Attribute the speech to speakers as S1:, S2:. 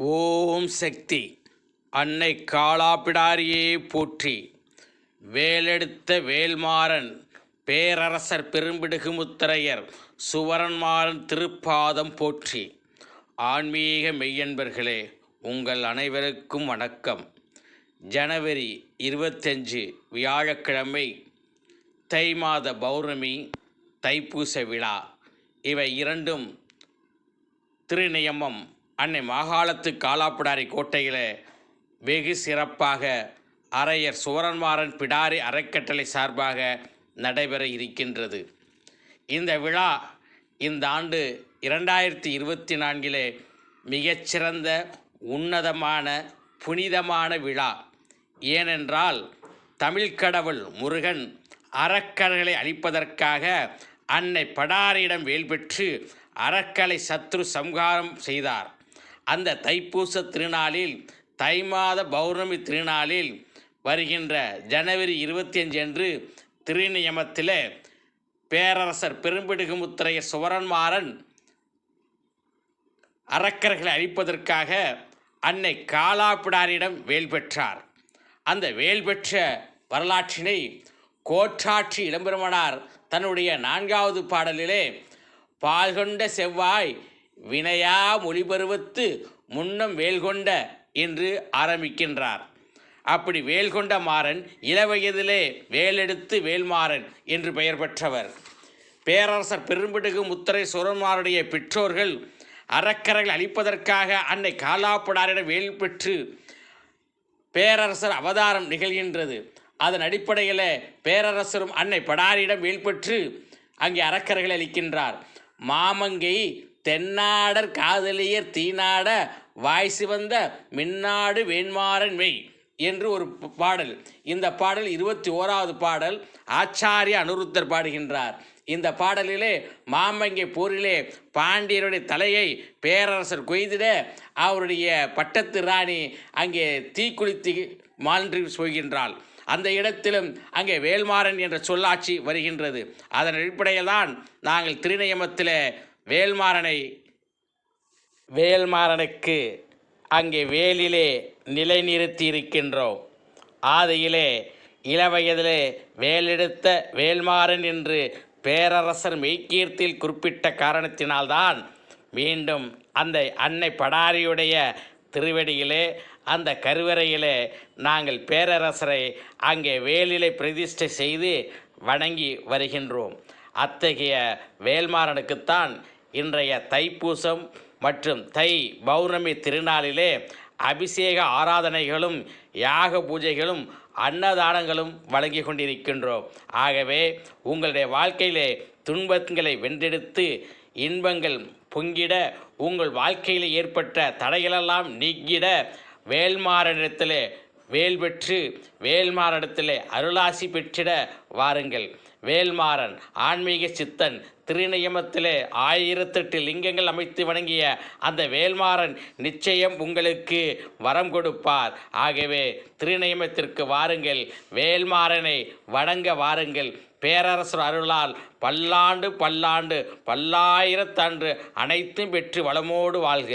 S1: ஓம் சக்தி. அன்னை காளாபிடாரியே போற்றி. வேலெடுத்த வேல்மாறன் பேரரசர் பெரும்பிடுகு முத்தரையர் சுவரன்மாறன் திருப்பாதம் போற்றி. ஆன்மீக மெய்யன்பர்களே உங்கள் அனைவருக்கும் வணக்கம். ஜனவரி இருபத்தஞ்சு வியாழக்கிழமை தை மாத பௌர்ணமி தைப்பூச விழா. இவை இரண்டும் திருநியமம். அன்னை மாகாளத்து காலாப்பிடாரி கோட்டையில் வெகு சிறப்பாக அரையர் சுவரன்மாறன் பிடாரி அறக்கட்டளை சார்பாக நடைபெற இருக்கின்றது. இந்த விழா இந்த ஆண்டு இரண்டாயிரத்தி இருபத்தி நான்கிலே மிகச்சிறந்த உன்னதமான புனிதமான விழா. ஏனென்றால் தமிழ் கடவுள் முருகன் அறக்கர்களை அழிப்பதற்காக அன்னை படாரியிடம் வேல் பெற்று அறக்கலை சத்ரு சம்ஹாரம் செய்தார். அந்த தைப்பூச திருநாளில் தை மாத பௌர்ணமி திருநாளில் வருகின்ற ஜனவரி இருபத்தி அஞ்சு அன்று திருநியமத்தில் பேரரசர் பெரும்பிடுகுமுத்திரைய சுவரன்மாறன் அரக்கர்களை அழிப்பதற்காக அன்னை காலாப்பிடாரிடம் வேல் பெற்றார். அந்த வேல் பெற்ற வரலாற்றினை கோற்றாட்சி இளம்பெருமனார் தன்னுடைய நான்காவது பாடலிலே பால்கொண்ட செவ்வாய் வினையா மொழிபருவத்து முன்னம் வேல்கொண்ட என்று ஆரம்பிக்கின்றார். அப்படி வேல்கொண்ட மாறன் இளவயதிலே வேலெடுத்து வேல்மாறன் என்று பெயர் பெற்றவர். பேரரசர் பெரும்பிடுகு முத்தரை சுரன்மாருடைய பெற்றோர்கள் அறக்கரைகள் அழிப்பதற்காக அன்னை காலாப்படாரிடம் வேல் பெற்று பேரரசர் அவதாரம் நிகழ்கின்றது. அதன் அடிப்படையில் பேரரசரும் அன்னை படாரியிடம் வேல் பெற்று அங்கே அறக்கரைகளை அளிக்கின்றார். மாமங்கை தென்னாடர் காதலியர் தீநாட வாய் சிவந்த மின்னாடு வேண்மாறன் மெய் என்று ஒரு பாடல். இந்த பாடல் இருபத்தி ஓராவது பாடல் ஆச்சாரிய அனுருத்தர் பாடுகின்றார். இந்த பாடலிலே மாமங்கை போரிலே பாண்டியருடைய தலையை பேரரசர் கொய்திட அவருடைய பட்டத்து ராணி அங்கே தீக்குளித்து மாற்றி சொல்கின்றாள் அந்த இடத்திலும் அங்கே வேல்மாறன் என்ற சொல்லாட்சி வருகின்றது. அதன் அடிப்படையில் தான் நாங்கள் திருநயமத்தில் வேல்மாறனை வேல்மாறனுக்கு அங்கே வேலிலே நிலைநிறுத்தி இருக்கின்றோம் ஆதியிலே இளவயதிலே வேலெடுத்த வேல்மாறன் என்று பேரரசர் மெய்க்கீர்த்தியில் குறிப்பிட்ட காரணத்தினால்தான் மீண்டும் அந்த அன்னை படாரியுடைய திருவடியிலே அந்த கருவறையிலே நாங்கள் பேரரசரை அங்கே வேலிலை பிரதிஷ்டை செய்து வணங்கி வருகின்றோம். அத்தகைய வேல்மாறனுக்குத்தான் இன்றைய தைப்பூசம் மற்றும் தை பௌர்ணமி திருநாளிலே அபிஷேக ஆராதனைகளும் யாக பூஜைகளும் அன்னதானங்களும் வழங்கி கொண்டிருக்கின்றோம். ஆகவே உங்களுடைய வாழ்க்கையிலே துன்பங்களை வென்றெடுத்து இன்பங்கள் பொங்கிட உங்கள் வாழ்க்கையில் ஏற்பட்ட தடைகளெல்லாம் நீக்கிட வேல்மாறனிடத்திலே வேல் பெற்று வேல்மாறனிடத்திலே அருளாசி பெற்றிட வாருங்கள். வேல்மாறன் ஆன்மீக சித்தன் திருநியமத்திலே ஆயிரத்தெட்டு லிங்கங்கள் அமைத்து வணங்கிய அந்த வேல்மாறன் நிச்சயம் உங்களுக்கு வரம் கொடுப்பார். ஆகவே திருநியமத்திற்கு வாருங்கள் வேல்மாறனை வணங்க வாருங்கள். பேரரசர் அருளால் பல்லாண்டு பல்லாண்டு பல்லாயிரத்தாண்டு அனைத்தும் பெற்று வளமோடு வாழ்க.